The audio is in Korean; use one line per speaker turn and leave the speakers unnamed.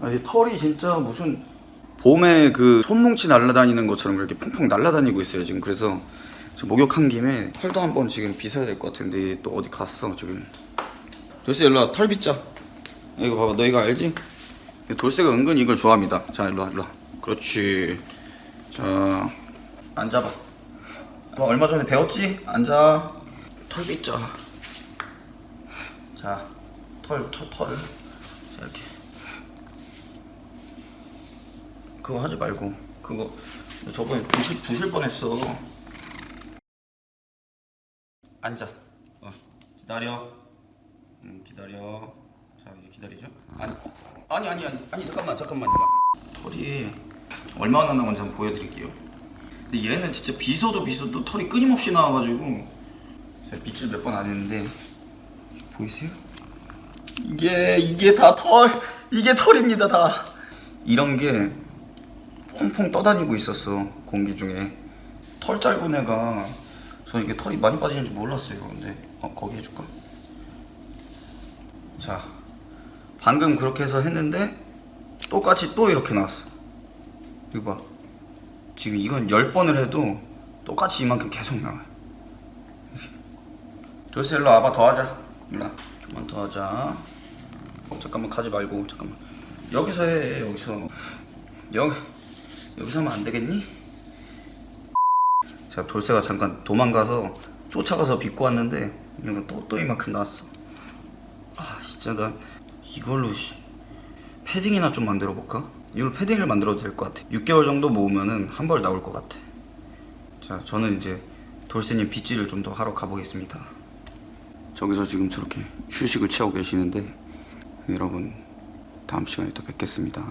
아니 털이 진짜 무슨 봄에 그 손뭉치 날아다니는 것처럼 이렇게 퐁퐁 날아다니고 있어요 지금. 그래서 저 목욕한 김에 털도 한번 지금 빗어야 될 것 같은데 또 어디 갔어 지금? 돌쇠 일로 와털 빗자. 이거 봐봐 너 이거 알지? 돌쇠가 은근 이걸 좋아합니다. 자 일로 와 일로 와. 그렇지. 자 앉아봐. 뭐 얼마 전에 배웠지? 앉아. 털 빗자. 자 털, 털, 이렇게. 그거 하지 말고, 그거, 저번에 부실, 부실 뻔했어. 앉아. 어, 기다려. 음, 기다려. 자, 이제 기다리죠? 아니, 아니, 아니, 아니, 아니, 잠깐만, 잠깐만. 털이 얼마나 나온지 한번 보여드릴게요. 근데 얘는 진짜 빗어도 빗어도 털이 끊임없이 나와가지고, 제가 빗질 몇 번 안 했는데, 보이세요? 이게 이게 다 털 이게 털입니다 다 이런 게 퐁퐁 떠다니고 있었어 공기 중에. 털 짧은 애가. 저는 이게 털이 많이 빠지는지 몰랐어요. 근데 어 거기 해줄까? 자 방금 그렇게 해서 했는데 똑같이 또 이렇게 나왔어. 이거 봐. 지금 이건 10번을 해도 똑같이 이만큼 계속 나와요. 돌쇠 일로 와봐 더 하자. 일로 와. 좀만 더 하자. 어, 잠깐만 가지 말고. 잠깐만. 여기서 해 여기서. 여기 여기서 하면 안 되겠니? 제가 돌쇠가 잠깐 도망가서 쫓아가서 빗고 왔는데 이거 또, 또 이만큼 나왔어 아 진짜 나 이걸로 씨, 패딩이나 좀 만들어 볼까? 이걸로 패딩을 만들어도 될 것 같아 6개월 정도 모으면은 한 벌 나올 것 같아 자 저는 이제 돌쇠님 빗질을 좀 더 하러 가보겠습니다 저기서 지금 저렇게 휴식을 취하고 계시는데 여러분 다음 시간에 또 뵙겠습니다.